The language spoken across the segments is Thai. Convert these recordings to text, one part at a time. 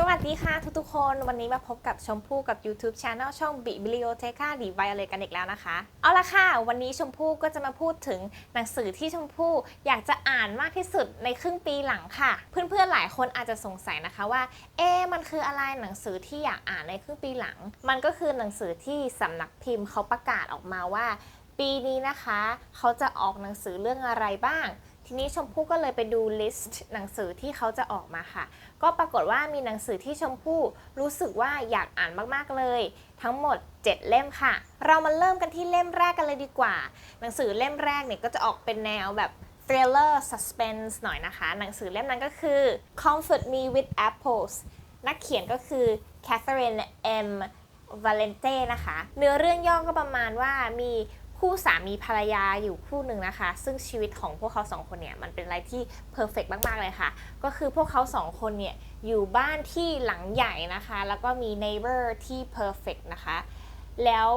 สวัสดีค่ะทุกๆคนวันนี้มาพบกับชมพู่กับ YouTube Channel ช่อง Biblioteca d i v i เลยกันอีกแล้วนะคะ เอาละค่ะ วันนี้ชมพู่ก็จะมาพูดถึงหนังสือที่ชมพู่อยากจะอ่านมากที่สุดในครึ่งปีหลังค่ะ เพื่อนๆหลายคนอาจจะสงสัยนะคะว่า เอ๊มันคืออะไรหนังสือที่อยากอ่านในครึ่งปีหลัง มันก็คือหนังสือที่สำนักพิมพ์เขาประกาศออกมาว่า ปีนี้นะคะ เขาจะออกหนังสือเรื่องอะไรบ้าง ทีนี้ชมพู่ก็เลยไปดูลิสต์หนังสือที่เขาจะออกมาค่ะ ก็ปรากฏว่ามีหนังสือที่ชมพู่รู้สึกว่าอยากอ่านมากๆเลย ทั้งหมด 7 เล่มค่ะ เรามาเริ่มกันที่เล่มแรกกันเลยดีกว่า หนังสือเล่มแรกเนี่ยก็จะออกเป็นแนวแบบ thriller suspense หน่อยนะคะ หนังสือเล่มนั้นก็คือ Comfort Me with Apples นักเขียนก็คือ Catherine M. Valente นะคะ เนื้อเรื่องย่อก็ประมาณว่ามี คู่สามีภรรยาอยู่คู่หนึ่งนะคะ ซึ่งชีวิตของพวกเขาสองคนเนี่ยมันเป็นอะไรที่เพอร์เฟกมากๆเลยค่ะ ก็คือพวกเขาสองคนเนี่ยอยู่บ้านที่หลังใหญ่นะคะ แล้วก็มี neighbor ที่เพอร์เฟกนะคะ แล้ว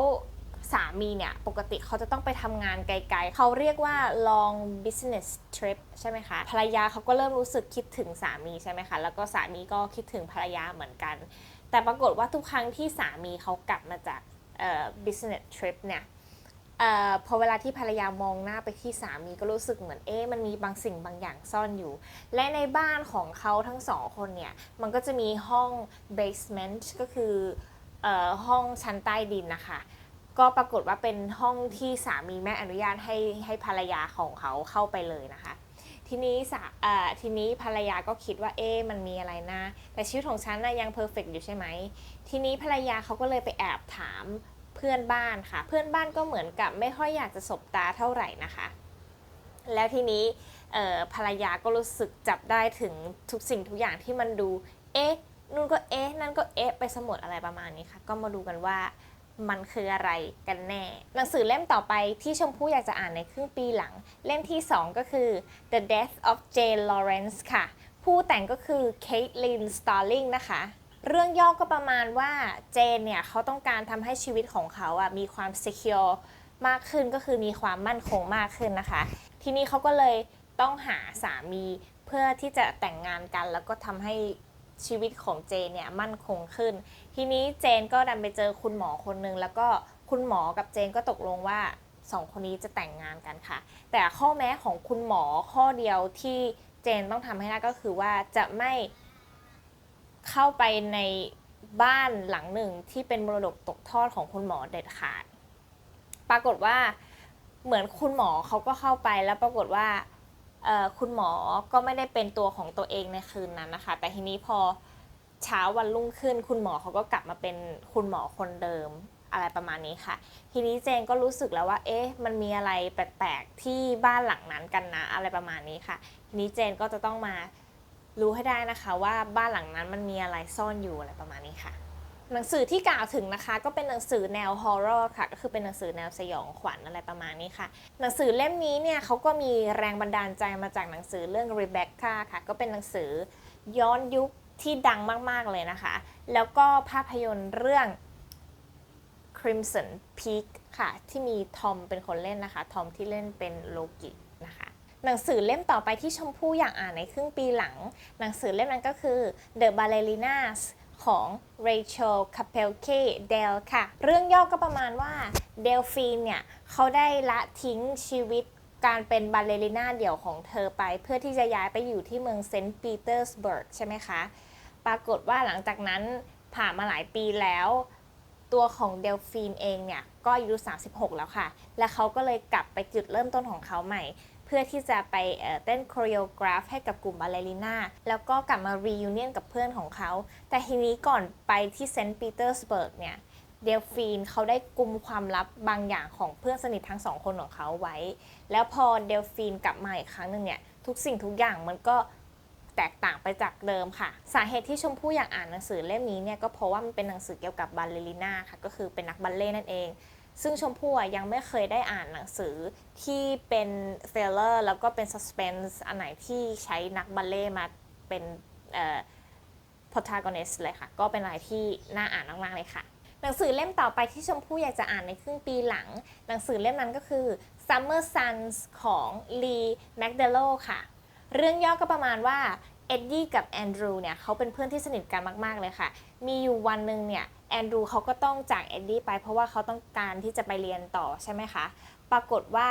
สามีเนี่ยปกติเขาจะต้องไปทำงานไกลๆ เขาเรียกว่า long business trip ใช่ไหมคะ ภรรยาเขาก็เริ่มรู้สึกคิดถึงสามีใช่ไหมคะ แล้วก็สามีก็คิดถึงภรรยาเหมือนกัน แต่ปรากฏว่าทุกครั้งที่สามีเขากลับมาจากเอ่อ business trip เนี่ย ออพอเวลาที่ภรรยามองหน้าไปที่สามีก็รู้สึกเหมือนเอ๊ะมันมีบางสิ่งบางอย่างซ่อนอยู่ และในบ้านของเขาทั้งสองคนเนี่ย มันก็จะมีห้อง basement ก็คือออห้องชั้นใต้ดินนะคะ ก็ปรากฏว่าเป็นห้องที่สามีแม่อนุญาตให้ให้ภรรยาของเขาเข้าไปเลยนะคะทีนี้สาทีนี้ภรรยาก็คิดว่าเอ๊ะมันมีอะไรนะ แต่ชีวิตของฉันนะยังเพอร์เฟกอยู่ใช่ไหม ทีนี้ภรรยาเขาก็เลยไปแอบถาม เพื่อนบ้านค่ะ เพื่อนบ้านก็เหมือนกับไม่ค่อยอยากจะสบตาเท่าไหร่นะคะ แล้วทีนี้ภรรยาก็รู้สึกจับได้ถึงทุกสิ่งทุกอย่างที่มันดู เอ๊ะนู่นก็เอ๊ะนั่นก็เอ๊ะไปสมดอะไรประมาณนี้ค่ะ ก็มาดูกันว่ามันคืออะไรกันแน่ หนังสือเล่มต่อไปที่ชมพู่อยากจะอ่านในครึ่งปีหลัง เล่มที่ 2 ก็คือ The Death of Jane Lawrence ค่ะ ผู้แต่งก็คือ Caitlin Starling นะคะ เรื่องย่อก็ประมาณว่าเจนเนี่ยเขาต้องการทำให้ชีวิตของเขาอะมีความ secure มากขึ้นก็คือมีความมั่นคงมากขึ้นนะคะ ทีนี้เขาก็เลยต้องหาสามีเพื่อที่จะแต่งงานกัน แล้วก็ทำให้ชีวิตของเจนเนี่ยมั่นคงขึ้น ทีนี้เจนก็ดันไปเจอคุณหมอคนนึงแล้วก็คุณหมอกับเจนก็ตกลงว่าสองคนนี้จะแต่งงานกันค่ะ แต่ข้อแม้ของคุณหมอข้อเดียวที่เจนต้องทำให้ได้ก็คือว่าจะไม่ เข้าไปในบ้านหลังหนึ่งที่เป็นมรดกตกทอดของคุณหมอเด็ดขาด ปรากฏว่าเหมือนคุณหมอเขาก็เข้าไปแล้วปรากฏว่าคุณหมอก็ไม่ได้เป็นตัวของตัวเองในคืนนั้นนะคะ แต่ทีนี้พอเช้าวันรุ่งขึ้น คุณหมอเขาก็กลับมาเป็นคุณหมอคนเดิมอะไรประมาณนี้ค่ะ ทีนี้เจนก็รู้สึกแล้วว่า เอ๊ะ มันมีอะไรแปลกๆที่บ้านหลังนั้นกันนะ อะไรประมาณนี้ค่ะ ทีนี้เจนก็จะต้องมา รู้ให้ได้นะคะว่าบ้านหลังนั้นมันมีอะไรซ่อนอยู่อะไรประมาณนี้ค่ะ หนังสือที่กล่าวถึงนะคะ ก็เป็นหนังสือแนวฮอร์เรอร์ค่ะ ก็คือเป็นหนังสือแนวสยองขวัญอะไรประมาณนี้ค่ะ หนังสือเล่มนี้เนี่ยเขาก็มีแรงบันดาลใจมาจากหนังสือเรื่อง Rebecca ค่ะ ก็เป็นหนังสือย้อนยุคที่ดังมาก ๆ เลยนะคะ แล้วก็ภาพยนตร์เรื่อง Crimson Peak ค่ะ ที่มีทอมเป็นคนเล่นนะคะ ทอมที่เล่นเป็นโลกินะคะ หนังสือเล่มต่อไปที่ชมพู่อยากอ่านในครึ่งปีหลัง หนังสือเล่มนั้นก็คือ The Ballerinas ของ Rachel Capelke Del ค่ะ เรื่องย่อก็ประมาณว่าเดลฟีนเนี่ย เขาได้ละทิ้งชีวิตการเป็นบัลเลริน่าเดี่ยวของเธอไป เพื่อที่จะย้ายไปอยู่ที่เมืองเซนต์ปีเตอร์สเบิร์กใช่ไหมคะ ปรากฏว่าหลังจากนั้นผ่านมาหลายปีแล้ว ตัวของเดลฟีนเองเนี่ย ก็อายุ36 แล้วค่ะ และเขาก็เลยกลับไปจุดเริ่มต้นของเขาใหม่ เพื่อที่จะไปเต้นโคร e โอกราฟให้กับกลุ่มบาเลริน่าแล้วก็กลับมารี u n เนียนกับเพื่อนของเขา แต่ทีนี้ก่อนไปที่เซนต์ปีเตอร์สเบิร์กเนี่ยเดลฟีนเขาได้กุมความลับบางอย่างของเพื่อนสนิททั้งสองคนของเขาไว้ แล้วพอเดลฟีนกลับมาอีกครั้งหนึ่งเนี่ยทุกสิ่งทุกอย่างมันก็แตกต่างไปจากเดิมค่ะ สาเหตุที่ชมพู่อยากอ่านหนังสือเล่มนี้เนี่ยก็เพราะว่ามันเป็นหนังสือเกี่ยวกับบัลเลริน่าค่ะ ก็คือเป็นนักบัลเล่นั่นเอง ซึ่งชมพู่ยังไม่เคยได้อ่านหนังสือที่เป็นเทรลเลอร์แล้วก็เป็นซัสเพนส์อันไหนที่ใช้นักบัลเล่มาเป็นเอ่อ protagonist เลยค่ะ ก็เป็นอะไรที่น่าอ่านมากๆเลยค่ะ หนังสือเล่มต่อไปที่ชมพู่อยากจะอ่านในครึ่งปีหลัง หนังสือเล่มนั้นก็คือ Summer Suns ของ Lee McDello ค่ะ เรื่องย่อก็ประมาณว่า เอ็ดดี้กับแอนดรูเนี่ยเขาเป็นเพื่อนที่สนิทกันมาก ๆ เลยค่ะ มีอยู่วันหนึ่งเนี่ยแอนดรูเขาก็ต้องจากเอ็ดดี้ไปเพราะว่าเขาต้องการที่จะไปเรียนต่อใช่ไหมคะ ปรากฏว่า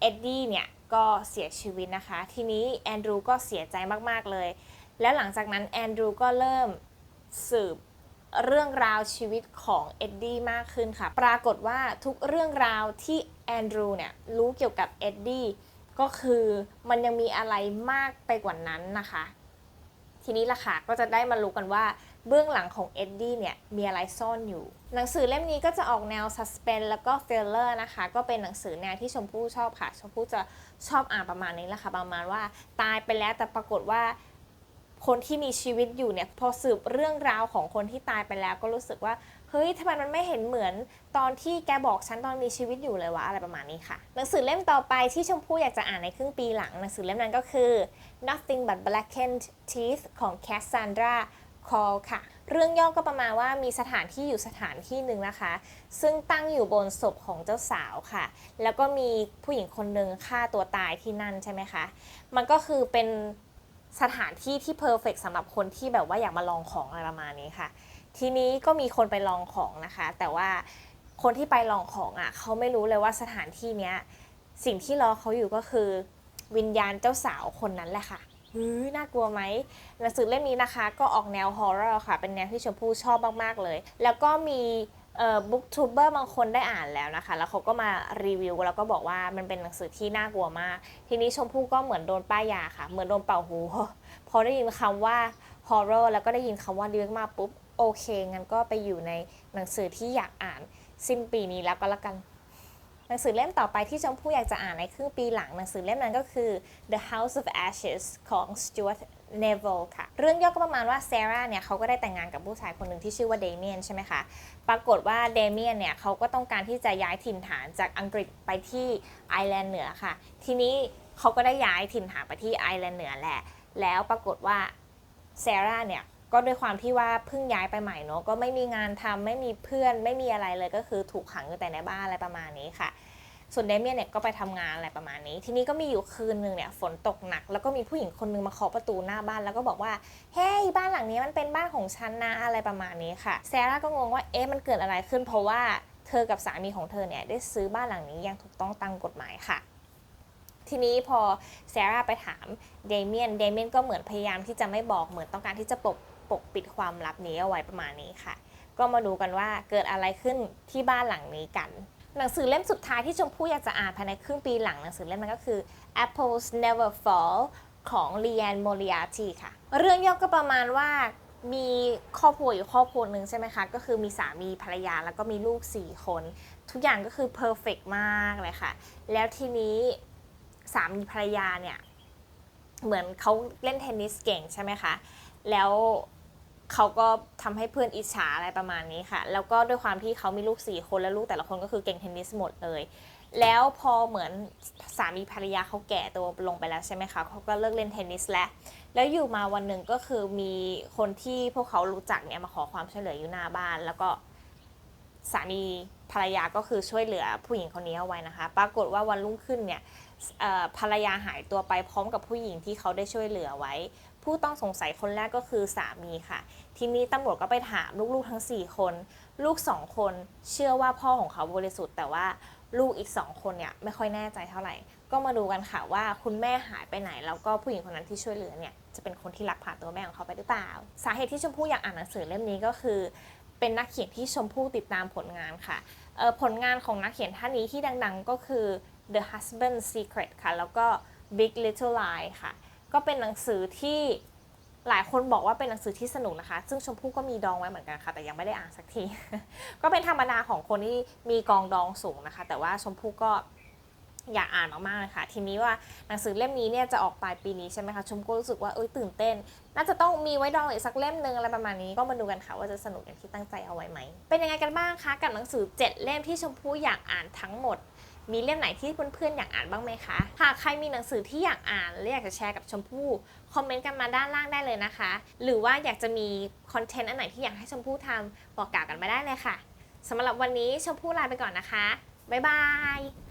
เอ็ดดี้เนี่ยก็เสียชีวิตนะคะ ทีนี้แอนดรูก็เสียใจมาก ๆ เลย แล้วหลังจากนั้นแอนดรูก็เริ่มสืบเรื่องราวชีวิตของเอ็ดดี้มากขึ้นค่ะ ปรากฏว่าทุกเรื่องราวที่แอนดรูเนี่ยรู้เกี่ยวกับเอ็ดดี้ ก็คือมันยังมีอะไรมากไปกว่านั้นนะคะ ทีนี้ล่ะค่ะก็จะได้มารู้กันว่าเบื้องหลังของเอ็ดดี้เนี่ยมีอะไรซ่อนอยู่ หนังสือเล่มนี้ก็จะออกแนวซัสเพนแล้วก็เฟลเลอร์นะคะ ก็เป็นหนังสือแนวที่ชมพู่ชอบค่ะ ชมพู่จะชอบอ่านประมาณนี้แหละค่ะ ประมาณว่าตายไปแล้วแต่ปรากฏว่าคนที่มีชีวิตอยู่เนี่ยพอสืบเรื่องราวของคนที่ตายไปแล้วก็รู้สึกว่า เฮ้ยทำไมมันไม่เห็นเหมือนตอนที่แกบอกฉันตอนมีชีวิตอยู่เลยวะอะไรประมาณนี้ค่ะ หนังสือเล่มต่อไปที่ชมพู่อยากจะอ่านในครึ่งปีหลัง หนังสือเล่มนั้นก็คือ Nothing but Blackened Teeth ของ Cassandra Call ค่ะ เรื่องย่อก็ประมาณว่ามีสถานที่อยู่สถานที่หนึ่งนะคะ ซึ่งตั้งอยู่บนศพของเจ้าสาวค่ะ แล้วก็มีผู้หญิงคนหนึ่งฆ่าตัวตายที่นั่นใช่ไหมคะ มันก็คือเป็นสถานที่ที่เพอร์เฟกสำหรับคนที่แบบว่าอยากมาลองของอะไรประมาณนี้ค่ะ ทีนี้ก็มีคนไปลองของนะคะ แต่ว่าคนที่ไปลองของอะเขาไม่รู้เลยว่าสถานที่เนี้ยสิ่งที่รอเขาอยู่ก็คือ วิญญาณเจ้าสาวคนนั้นแหละค่ะเฮ้ยน่ากลัวไหมหนังสือเล่มนี้นะคะก็ออกแนวฮอร์เรอร์ค่ะ เป็นแนวที่ชมพู่ชอบมากๆเลย แล้วก็มีเอ่อบุ๊กทูเบอร์บางคนได้อ่านแล้วนะคะ แล้วเขาก็มารีวิวแล้วก็บอกว่ามันเป็นหนังสือที่น่ากลัวมาก ทีนี้ชมพู่ก็เหมือนโดนป้ายยาค่ะ เหมือนโดนเป่าหู พอได้ยินคำว่า horror แล้วก็ได้ยินคำว่าดีมากปุ๊บ โอเคงั้นก็ไปอยู่ในหนังสือที่อยากอ่านสิ้นปีนี้แล้วก็แล้วกัน หนังสือเล่มต่อไปที่ชมพู่อยากจะอ่านในครึ่งปีหลังหนังสือเล่มนั้นก็คือ The House of Ashes ของ Stuart Neville ค่ะ เรื่องย่อก็ประมาณว่า Sarah เนี่ยเขาก็ได้แต่งงานกับผู้ชายคนหนึ่งที่ชื่อว่าเดเมียนใช่ไหมคะ ปรากฏว่าเดเมียนเนี่ยเขาก็ต้องการที่จะย้ายถิ่นฐานจากอังกฤษไปที่ไอร์แลนด์เหนือค่ะ ทีนี้เขาก็ได้ย้ายถิ่นฐานไปที่ไอร์แลนด์เหนือแหละ แล้วปรากฏว่าเซร่าเนี่ย ก็ด้วยความที่ว่าเพิ่งย้ายไปใหม่เนอะก็ไม่มีงานทำไม่มีเพื่อนไม่มีอะไรเลยก็คือถูกขังอยู่แต่ในบ้านอะไรประมาณนี้ค่ะ ส่วนเดเมียนเนี่ยก็ไปทำงานอะไรประมาณนี้ ทีนี้ก็มีอยู่คืนหนึ่งเนี่ยฝนตกหนัก แล้วก็มีผู้หญิงคนนึงมาเคาะประตูหน้าบ้านแล้วก็บอกว่าเฮ้ยบ้านหลังนี้มันเป็นบ้านของฉันนะอะไรประมาณนี้ค่ะเซร่าก็งงว่าเอ๊ะมันเกิดอะไรขึ้น เพราะว่าเธอกับสามีของเธอเนี่ยได้ซื้อบ้านหลังนี้อย่างถูกต้องตามกฎหมายค่ะทีนี้พอเซร่าไปถามเดเมียน เดเมียนก็เหมือนพยายามที่จะไม่บอกเหมือนต้องการที่จะปก ปกปิดความลับนี้เอาไว้ประมาณนี้ค่ะ ก็มาดูกันว่าเกิดอะไรขึ้นที่บ้านหลังนี้กัน หนังสือเล่มสุดท้ายที่ชมพู่อยากจะอ่านภายในครึ่งปีหลังหนังสือเล่มนั้นก็คือ Apples Never Fall ของ Leanne Moriarty ค่ะ เรื่องย่อก็ประมาณว่ามีครอบครัวอยู่ครอบครัวหนึ่งใช่ไหมคะ ก็คือมีสามีภรรยาแล้วก็มีลูก 4 คน ทุกอย่างก็คือเพอร์เฟกมากเลยค่ะ แล้วทีนี้สามีภรรยาเนี่ย เหมือนเขาเล่นเทนนิสเก่งใช่ไหมคะ แล้ว เขาก็ทำให้เพื่อนอิจฉาอะไรประมาณนี้ค่ะ แล้วก็ด้วยความที่เขามีลูกสี่คนแล้วลูกแต่ละคนก็คือเก่งเทนนิสหมดเลย แล้วพอเหมือนสามีภรรยาเขาแก่ตัวลงไปแล้วใช่ไหมคะเขาก็เลิกเล่นเทนนิสแล้ว แล้วอยู่มาวันหนึ่งก็คือมีคนที่พวกเขารู้จักเนี่ยมาขอความช่วยเหลืออยู่หน้าบ้าน แล้วก็สามีภรรยาก็คือช่วยเหลือผู้หญิงคนนี้เอาไว้นะคะ ปรากฏว่าวันรุ่งขึ้นเนี่ยภรรยาหายตัวไปพร้อมกับผู้หญิงที่เขาได้ช่วยเหลือไว้ ผู้ต้องสงสัยคนแรกก็คือสามีค่ะ ทีนี้ตำรวจก็ไปถามลูกๆทั้ง 4 คน ลูก 2 คนเชื่อว่าพ่อของเขาบริสุทธิ์ แต่ว่าลูกอีก 2 คนเนี่ยไม่ค่อยแน่ใจเท่าไหร่ ก็มาดูกันค่ะว่าคุณแม่หายไปไหน แล้วก็ผู้หญิงคนนั้นที่ช่วยเหลือเนี่ยจะเป็นคนที่ลักพาตัวแม่ของเขาไปหรือเปล่า สาเหตุที่ชมพู่อยากอ่านหนังสือเล่มนี้ก็คือ เป็นนักเขียนที่ชมพู่ติดตามผลงานค่ะผลงานของนักเขียนท่านนี้ที่ดัง ๆ ก็คือ The Husband's Secret ค่ะ แล้วก็ Big Little Lie ค่ะ ก็เป็นหนังสือที่หลายคนบอกว่าเป็นหนังสือที่สนุกนะคะ ซึ่งชมพู่ก็มีดองไว้เหมือนกันค่ะ แต่ยังไม่ได้อ่านสักที ก็เป็นธรรมดาของคนที่มีกองดองสูงนะคะ แต่ว่าชมพู่ก็อยากอ่านมากๆเลยค่ะ ทีนี้ว่าหนังสือเล่มนี้เนี่ยจะออกปลายปีนี้ใช่ไหมคะ ชมก็รู้สึกว่าเอ้ยตื่นเต้น น่าจะต้องมีไว้ดองอีกสักเล่มหนึ่งอะไรประมาณนี้ ก็มาดูกันค่ะว่าจะสนุกอย่างที่ตั้งใจเอาไว้ไหม เป็นยังไงกันบ้างคะกับหนังสือ 7 เล่มที่ชมพู่อยากอ่านทั้งหมด มีเล่มไหนที่เพื่อนๆอยากอ่านบ้างไหมคะ หากใครมีหนังสือที่อยากอ่านและอยากจะแชร์กับชมพู่คอมเมนต์กันมาด้านล่างได้เลยนะคะ หรือว่าอยากจะมีคอนเทนต์อันไหนที่อยากให้ชมพู่ทำบอกกล่าวกันมาได้เลยค่ะสำหรับวันนี้ชมพู่ลาไปก่อนนะคะบ๊ายบาย